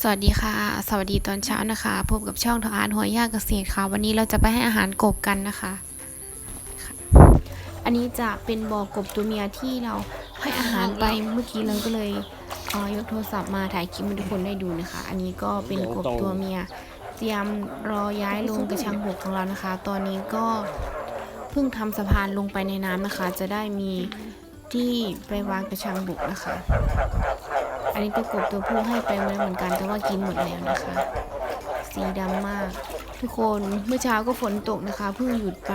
สวัสดีค่ะ สวัสดีตอนเช้านะคะ พบกับช่องทออาร์ตหัวย่าเกษตรค่ะ วันนี้เราจะไปให้อาหารกบกันนะคะ อันนี้จะเป็นบ่อกบตัวเมียที่เราให้อาหารไปเมื่อกี้เราก็เลยเอ่อยกโทรศัพท์มาถ่ายคลิปให้ทุกคนได้ดูนะคะ อันนี้ก็เป็นกบตัวเมีย เตรียมรอย้ายลงกระชังบกของเรานะคะ ตอนนี้ก็เพิ่งทำสะพานลงไปในน้ำนะคะ จะได้มีที่ไปวางกระชังบกนะคะ อันนี้เป็นกบตัวผู้ให้ไปมาเหมือนกัน แต่ว่ากินหมดแล้วนะคะ สีดำมาก ทุกคนเมื่อเช้าก็ฝนตกนะคะเพิ่งหยุดไป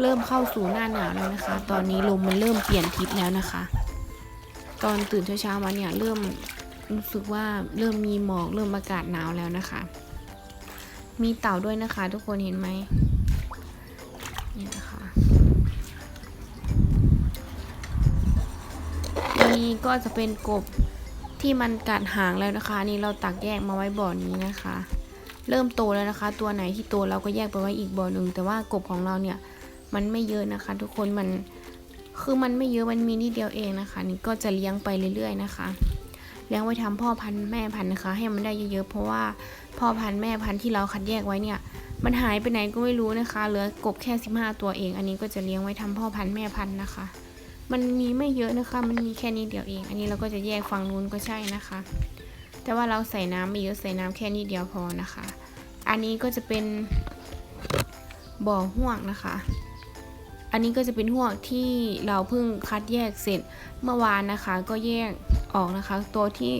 เริ่มเข้าสู่หน้าหนาวแล้วนะคะ ตอนนี้ลมมันเริ่มเปลี่ยนทิศแล้วนะคะ ตอนตื่นเช้าๆมาเนี่ยเริ่มรู้สึกว่าเริ่มมีหมอกเริ่มอากาศหนาวแล้วนะคะ มีเต่าด้วยนะคะ ทุกคนเห็นไหมนี่นะคะนี่ก็จะเป็นกบ ที่มันกัดหางแล้วนะคะนี่เราตักแยกมาไว้บ่อนี้นะคะ เริ่มโตแล้วนะคะ ตัวไหนที่โตเราก็แยกไปไว้อีกบ่อหนึ่งแต่ว่ากบของเราเนี่ยมันไม่เยอะนะคะ ทุกคนมันคือมันไม่เยอะมันมีนิดเดียวเองนะคะ นี่ก็จะเลี้ยงไปเรื่อย ๆ นะคะเลี้ยงไว้ทำพ่อพันธุ์แม่พันธุ์นะคะ ให้มันได้เยอะๆเพราะว่าพ่อพันธุ์แม่พันธุ์ที่เราคัดแยกไว้เนี่ย มันหายไปไหนก็ไม่รู้นะคะเหลือกบแค่ 15 ตัวเอง อันนี้ก็จะเลี้ยงไว้ทำพ่อพันธุ์แม่พันธุ์นะคะ มันมีไม่เยอะนะคะ มันมีแค่นี้เดียวเอง อันนี้เราก็จะแยกฝั่งนู้นก็ใช่นะคะ แต่ว่าเราใส่น้ำไม่เยอะใส่น้ำแค่นี้เดียวพอนะคะ อันนี้ก็จะเป็นบ่อห่วงนะคะ อันนี้ก็จะเป็นห่วงที่เราเพิ่งคัดแยกเสร็จเมื่อวานนะคะ ก็แยกออกนะคะ ตัวที่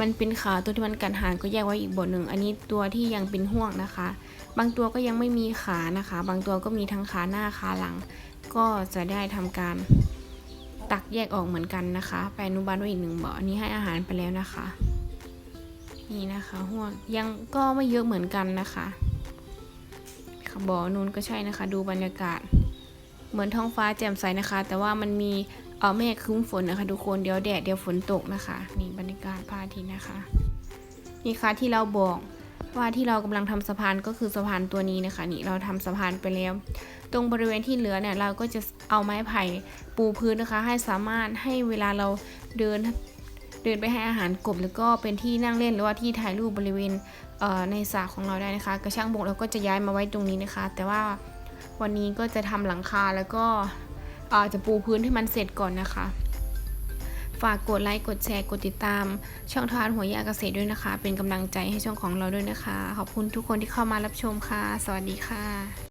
มันเป็นขาตัวที่มันกัดหางก็แยกไว้อีกบ่อหนึ่ง อันนี้ตัวที่ยังเป็นห่วงนะคะ บางตัวก็ยังไม่มีขานะคะ บางตัวก็มีทั้งขาหน้าขาหลัง ก็จะได้ทำการ ตักแยกออกเหมือนกันนะคะ ไปอนุบาลไว้อีกหนึ่งบ่ออันนี้ให้อาหารไปแล้วนะคะ นี่นะคะห่วงยังก็ไม่เยอะเหมือนกันนะคะค่ะบ่อนู้นก็ใช่นะคะ ดูบรรยากาศ เหมือนท้องฟ้าแจ่มใสนะคะ แต่ว่ามันมีเออเมฆครึ้มฝนนะคะทุกคนเดี๋ยวแดดเดี๋ยวฝนตกนะคะ นี่บรรยากาศพาทิตนะคะ นี่ค่ะที่เราบอก ว่าที่เรากำลังทำสะพานก็คือสะพานตัวนี้นะคะนี่เราทำสะพานไปแล้ว ตรงบริเวณที่เหลือเนี่ยเราก็จะเอาไม้ไผ่ปูพื้นนะคะ ให้สามารถให้เวลาเราเดินเดินไปให้อาหารกบแล้วก็เป็นที่นั่งเล่นหรือว่าที่ถ่ายรูปบริเวณเในสระของเราได้นะคะ กระช่างบกเราก็จะย้ายมาไว้ตรงนี้นะคะ แต่ว่าวันนี้ก็จะทำหลังคาแล้วก็จะปูพื้นให้มันเสร็จก่อนนะคะ ฝากกดไลค์ กดแชร์ กดติดตาม ช่องทานหัวยาเกษตรด้วยนะคะ เป็นกำลังใจให้ช่องของเราด้วยนะคะ ขอบคุณทุกคนที่เข้ามารับชมค่ะ สวัสดีค่ะ